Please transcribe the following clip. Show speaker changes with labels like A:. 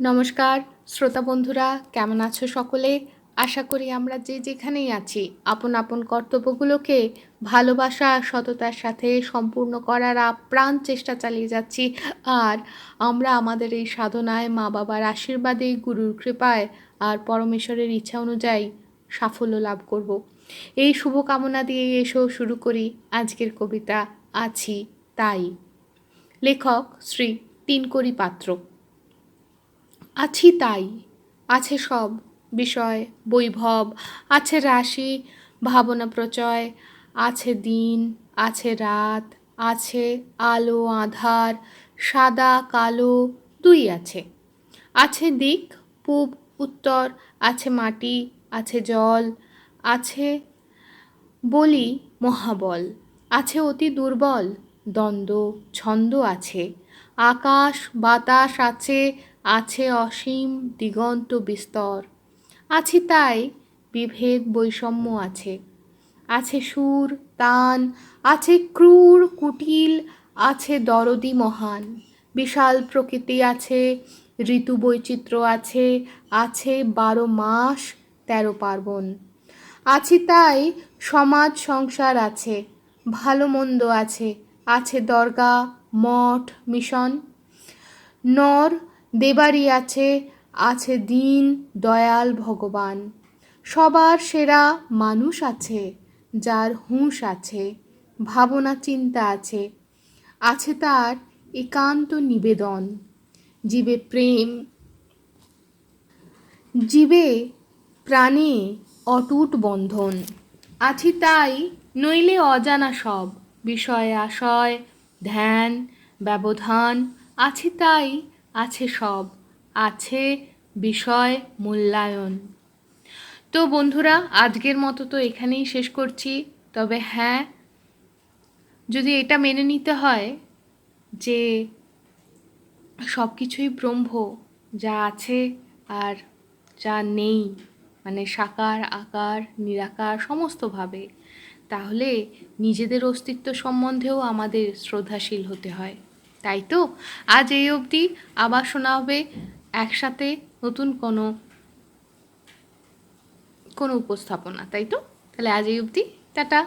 A: নমস্কার, শ্রোতা বন্ধুরা, কেমন আছো সকলে? আশা করি আমরা যে যেখানেই আছি, আপন আপন কর্তব্যগুলোকে ভালোবাসা, সততার সাথে সম্পূর্ণ করার আপ্রাণ চেষ্টা চালিয়ে যাচ্ছি। আর আমরা আমাদের এই সাধনায় মা বাবার আশীর্বাদে, গুরুর কৃপায় আর পরমেশ্বরের ইচ্ছা অনুযায়ী সাফল্য লাভ করব। এই শুভকামনা দিয়ে এসো, শুরু করি আজকের কবিতা, আছি তাই। লেখক শ্রী তিনকরি পাত্র। আছি তাই। আছে সব বিষয়, বৈভব, আছে রাশি, ভাবনা প্রচয়, আছে দিন, আছে রাত, আছে আলো, আধার, সাদা, কালো, দুই আছে। আছে দিক, পূব, উত্তর, আছে মাটি, আছে জল, আছে বলি, মহাবল, আছে অতি দুর্বল, দ্বন্দ্ব, ছন্দ আছে, আকাশ, বাতাস আছে আছে অসীম দিগন্ত বিস্তর। আছি তাই বিভেদ বৈষম্য আছে। আছে সুর, তান, আছে ক্রূর, কুটিল, আছে দরদি মহান। বিশাল প্রকৃতি আছে, ঋতু বৈচিত্র্য আছে আছে বারো মাস, তেরো পার্বণ। আছি তাই সমাজ সংসার আছে, ভালো মন্দ আছে আছে দরগা, মঠ, মিশন। নর দেবারি আছে আছে দিন, দয়াল ভগবান। সবার সেরা মানুষ আছে, যার হুঁশ আছে, ভাবনা চিন্তা আছে আছে তার একান্ত নিবেদন। জীবে প্রেম, জীবে প্রাণে অটুট বন্ধন। আছি তাই নইলে অজানা সব, বিষয় আশয়, ধ্যান, ব্যবধান, আছি তাই আছে সব, আছে বিষয় মূল্যায়ন। তো বন্ধুরা, আজকের মতো তো এখানেই শেষ করছি। তবে হ্যাঁ যদি এটা মেনে নিতে হয় যে সব কিছুই ব্রহ্ম, যা আছে আর যা নেই মানে সাকার, আকার, নিরাকার, সমস্তভাবে, তাহলে নিজেদের অস্তিত্ব সম্বন্ধেও আমাদের শ্রদ্ধাশীল হতে হয়। তাই তো? আজ এই অবধি আবার শোনা হবে একসাথে নতুন কোনো কোনো উপস্থাপনা, তাই তো? তাহলে আজ এই অবধি, টাটা।